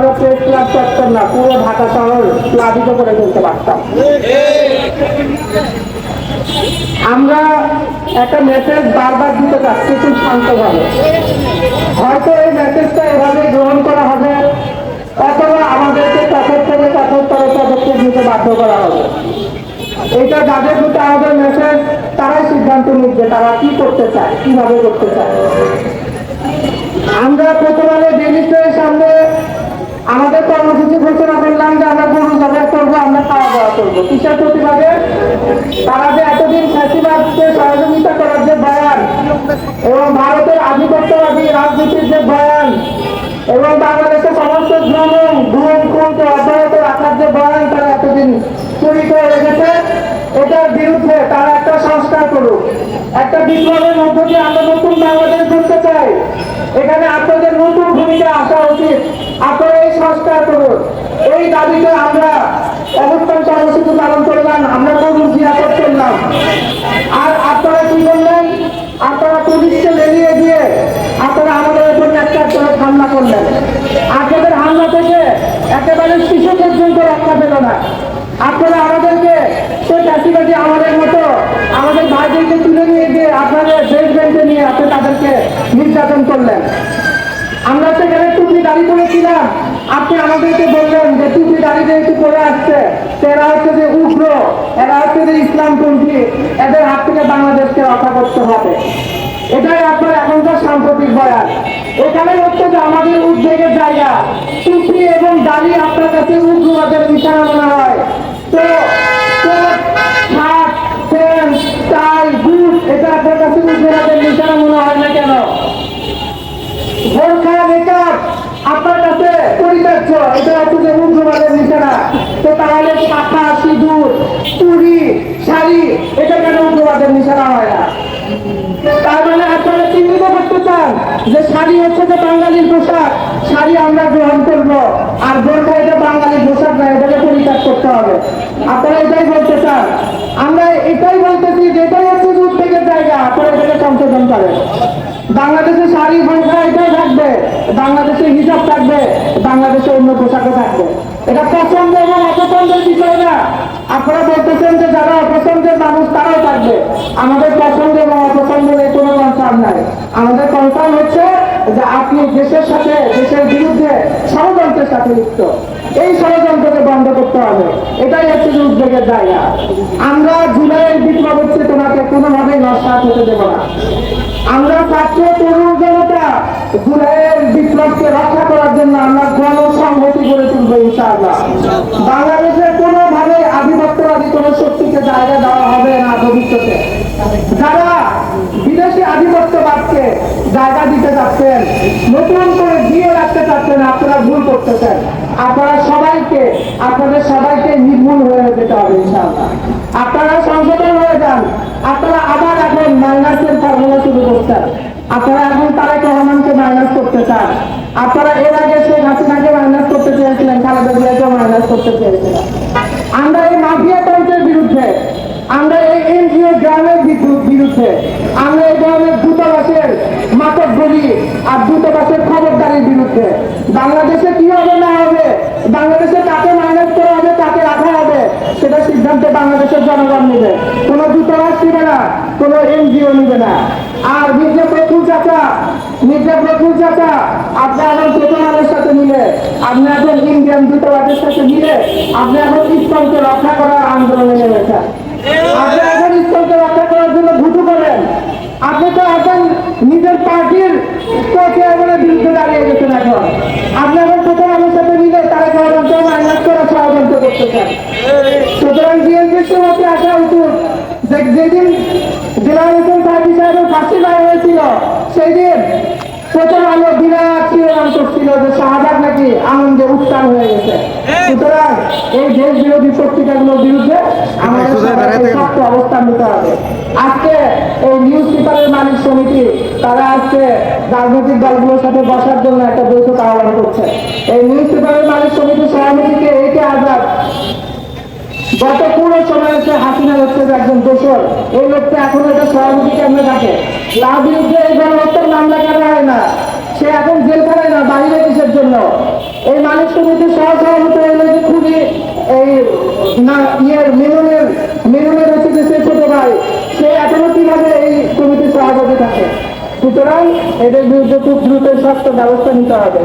আমরা press club চত্বর না, পুরো ঢাকা শহর প্লাবিত করে ফেলতে পারতাম। আমরা একটা মেসেজ বারবার দিতে চাচ্ছি খুব শান্তভাবে। হয়তো এই মেসেজটা এভাবে গ্রহণ করা হবে, অথবা আমাদেরকে কঠোর থেকে কঠোরতর পদক্ষেপ নিতে বাধ্য করা হবে। এটা যাদের প্রতি আমাদের মেসেজ তারাই সিদ্ধান্ত নিচ্ছে, তারা কি করতে চায়, কীভাবে করতে চায়। আমরা প্রথমে ডেলিস্টের সামনে আমাদের কর্মসূচি ঘোষণা করলাম যে আমরা গরু জবাই করব আমরা খাওয়া দাওয়া করব কিসের প্রতিবাদে তারা যে এতদিন ফ্যাসিবাদকে সহযোগিতা করার যে বয়ান এবং ভারতের আধিপত্যবাদী রাজনীতির যে বয়ান এবং বাংলাদেশের সমস্ত ভ্রমণ ভ্রমণ খুনকে অব্যাহত রাখার যে বয়ান তারা এতদিন চুরি করে রেখেছে এটার বিরুদ্ধে তারা একটা সংস্কার করুক একটা বিপ্লবের মধ্য দিয়ে আমরা নতুন বাংলাদেশ করতে চাই। এখানে আপনাদের নতুন ভূমিকা আসা উচিত। আপনারা এই সংস্কার করুন। এই দাবিতে আমরা অবস্থান কর্মসূচি পালন করলাম, আমরা গরুর জিয়াপত করলাম। আর আপনারা কি করলেন? আপনারা পুলিশকে লেলিয়ে দিয়ে আপনারা আমাদের উপর একটা করে হামলা করলেন। আপনাদের হামলা থেকে একেবারে শিশু পর্যন্ত রক্ষা পেল না। আপনারা আমাদেরকে সে চাষিবাদী আমাদের মতো আমাদের ভাইদেরকে তুলে নিয়ে গিয়ে আপনাদের বেঞ্চে নিয়ে আপনি তাদেরকে নির্যাতন করলেন। আমরা সেখানে টুপি দাঁড়ি করেছিলাম আপনি আমাদেরকে বললেন যে টুপি দাঁড়ি যেহেতু করে আসছে, তো এরা হচ্ছে যে উগ্র, এরা হচ্ছে যে ইসলামপন্থী, এদের হাত থেকে বাংলাদেশকে রক্ষা করতে হবে। এটাই আপনার এখনকার সাম্প্রতিক বয়ান। এখানে হচ্ছে যে আমাদের উদ্বেগের জায়গা। টুপি এবং দাড়ি আপনার কাছে উগ্রবাদের নিশানা মনে হয় তো coat, shirt, pant, tie, boot এটা আপনার কাছে উগ্রবাদের নিশানা মনে হয় না কেন বোরখা মেকআপ আপনার কাছে পরিত্যাজ্য এটা হচ্ছে যে উগ্রবাদের নিশানা তো তাহলে শাখা সিঁদুর চুড়ি শাড়ি এটা কেন উগ্রবাদের নিশানা হয় না? তার মানে আপনারা চিহ্নিত করতে চান যে শাড়ি হচ্ছে যে বাঙালির পোশাক, শাড়ি আমরা গ্রহণ করব, আর বোরখা এটা বাঙালির পোশাক না, এটাকে পরিত্যাগ করতে হবে। আপনারা এটাই বলতে চান। আমরা এটাই বলতেছি যে এটাই হচ্ছে উদ্বেগের জায়গা, আপনারা এটাকে সংশোধন করেন। বাংলাদেশে শাড়ি বোরখা এটাই থাকবে বাংলাদেশে হিসাব থাকবে বাংলাদেশে অন্য পোশাকও থাকবে এটা পছন্দ এবং অপছন্দের বিষয় না আপনারা বলতেছেন যে যারা অপছন্দের মানুষ, তারাও থাকবে। আমাদের পছন্দ এবং অপছন্দের কোনো কনসার্ন নাই। আমাদের কনসার্ন হচ্ছে যে আপনি দেশের সাথে, দেশের বিরুদ্ধে ষড়যন্ত্রের সাথে লিপ্ত। এই ষড়যন্ত্রকে বন্ধ করতে হবে। এটাই হচ্ছে যে উদ্বেগের জায়গা। আমরা জুলাইয়ের বিপ্লবের চেতনাকে কোনোভাবেই নস্বাত হতে দেব না। আমরা ছাত্র তরুণ জনতা জুলাইয়ের বিপ্লবকে রক্ষা করার জন্য আমরা গণসংহতি গড়ে তুলবো ইনশাআল্লাহ। বাংলাদেশের জায়গা দেওয়া হবে না ভবিষ্যতে। যারা বিদেশি আধিপত্যবাদকে জায়গা দিতে চাচ্ছেন, নতুন করে দিয়ে রাখতে চাচ্ছেন, আপনারা ভুল করতেছেন। আপনারা সবাইকে, আপনাদের সবাইকে নির্মূল হয়ে যেতে হবে আপনারা সংশোধন হয়ে যান। আপনারা আবার এখন মাইনাসের ফর্মুলা শুরু করছেন। আপনারা এখন তারেক রহমানকে মাইনাস করতে চান। আপনারা এর আগে শেখ হাসিনাকে মাইনাস করতে চেয়েছিলেন, খালেদা জিয়াকেও মাইনাস করতে চেয়েছিলেন। আমরা এই মাফিয়া তন্ত্রের বিরুদ্ধে আমরা এই এনজিও বিদ্যুৎ বিরুদ্ধে আপনি এখন চেতনাদের সাথে মিলে, আপনি এখন ইন্ডিয়ান দূতাবাসের সাথে মিলে, আপনি এখন ইসলামকে রক্ষা করার আন্দোলনে নেমেছেন। আপনি এখন ইসলামকে রক্ষা জন্য করেন। আপনি তো এখন নিজের পার্টির বিরুদ্ধে দাঁড়িয়ে গেছেন এখন। আপনি এখন প্রথম আমার সাথে মিলে তারা ষড়যন্ত্র মাইনাস করা ষড়যন্ত্র করতে চান সুতরাং বিএনপির সমাজে আসা উচিত যে যেদিন জেলার হোসেন সাহেবী সাহেবের ফাঁসি দেওয়া হয়েছিল সেই দিন প্রথম আলো বিরাট শিরোনাম করছিল যে শাহবাগ নাকি আনন্দে উত্তাল হয়ে গেছে। সুতরাং এই দেশ বিরোধী শক্তিটাগুলোর বিরুদ্ধে আমাদের শক্ত অবস্থান নিতে হবে। আজকে এই নিউজ পেপারের মালিক সমিতি তারা আজকে রাজনৈতিক দলগুলোর সাথে বসার জন্য একটা বৈঠক আহ্বান করছে। এই নিউজ পেপারের মালিক সমিতির সভাপতিকে এইকে আজাদ। গত পুরো সময় হচ্ছে হাসিনা হচ্ছে একজন দোষর। এই লোকটা এখনও এটা সভাপতি কেমনে থাকে। তার বিরুদ্ধে এই গণহত্যার মামলা কেন হয় না? সে এখন জেলখানায় না বাহিরে কিসের জন্য। এই মানুষ কমিটির সহসভাপতি হইল যে খুবই এই না ইয়ের মেননের মেননের হচ্ছে যে সে ছোট ভাই। সে এখনও কীভাবে এই কমিটির সভাপতি থাকে? সুতরাং এদের বিরুদ্ধে খুব দ্রুত শক্ত ব্যবস্থা নিতে হবে।